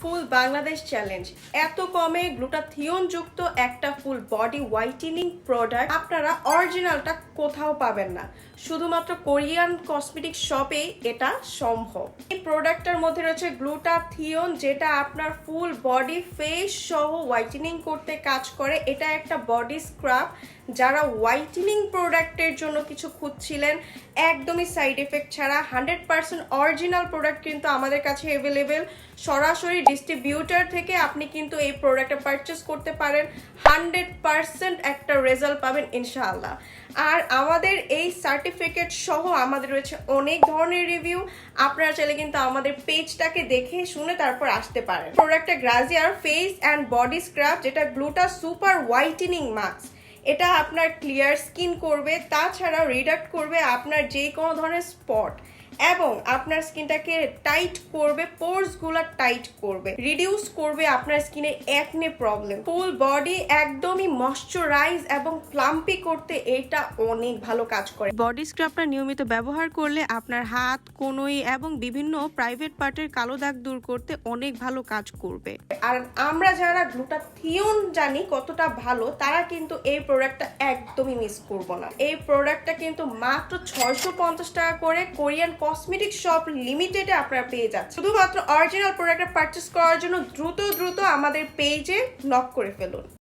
ফুল Bangladesh challenge এত কমে glutathione যুক্ত একটা ফুল বডি হোয়াইটেনিং প্রোডাক্ট আপনারা অরিজিনালটা কোথাও পাবেন না। শুধুমাত্র কোরিয়ান কসমেটিক শপেই এটা সম্ভব। এই প্রোডাক্টটার মধ্যে রয়েছে গ্লুটাথিয়ন যেটা আপনার ফুল বডি ফেস সহ হোয়াইটেনিং করতে কাজ করে। এটা একটা বডি স্ক্রাব যারা হোয়াইটেনিং প্রোডাক্টের জন্য কিছু খুঁজছিলেন, একদমই সাইড এফেক্ট ছাড়া। হান্ড্রেড পার্সেন্ট অরিজিনাল প্রোডাক্ট কিন্তু আমাদের কাছে অ্যাভেলেবেল সরাসরি ডিস্ট্রিবিউটার থেকে আপনি কিন্তু এই প্রোডাক্টটা পারচেস করতে পারেন। হান্ড্রেড পার্সেন্ট একটা রেজাল্ট পাবেন, ইনশাআল্লাহ। আর আমাদের এই সার্টিফিকেট সহ আমাদের রয়েছে অনেক ধরনের রিভিউ আপনারা চাইলে কিন্তু আমাদের পেজটাকে দেখে শুনে তারপর আসতে পারেন। প্রোডাক্টটা গ্রাজিয়ার ফেস অ্যান্ড বডি স্ক্রাব যেটা গ্লুটা সুপার হোয়াইটেনিং মাস্ক এটা আপনার ক্লিয়ার স্কিন করবে, তাছাড়াও রিডাক্ট করবে আপনার যে কোনো ধরনের স্পট এবং আপনার স্কিনটাকে টাইট করবে পোর্সগুলো টাইট করবে রিডিউস করবে আপনার স্কিনে একনে প্রবলেম ফুল বডি একদমই ময়শ্চারাইজ এবং প্লাম্পি করতে এটা অনেক ভালো কাজ করে। বডি স্ক্রাবটা নিয়মিত ব্যবহার করলে আপনার হাত কোনোই এবং বিভিন্ন প্রাইভেট পার্টের কালো দাগ দূর করতে অনেক ভালো কাজ করবে। আর আমরা যারা গ্লুটাথিয়ন জানি কতটা ভালো তারা কিন্তু এই প্রোডাক্টটা একদমই মিস করব না। এই প্রোডাক্টটা কিন্তু মাত্র ছয়শো পঞ্চাশ টাকা করে কোরিয়ান কসমেটিক শপ লিমিটেডে আপনারা পেয়ে যাচ্ছেন। শুধুমাত্র অরিজিনাল প্রোডাক্টটা পারচেস করার জন্য দ্রুত দ্রুত আমাদের পেজে নক করে ফেলুন।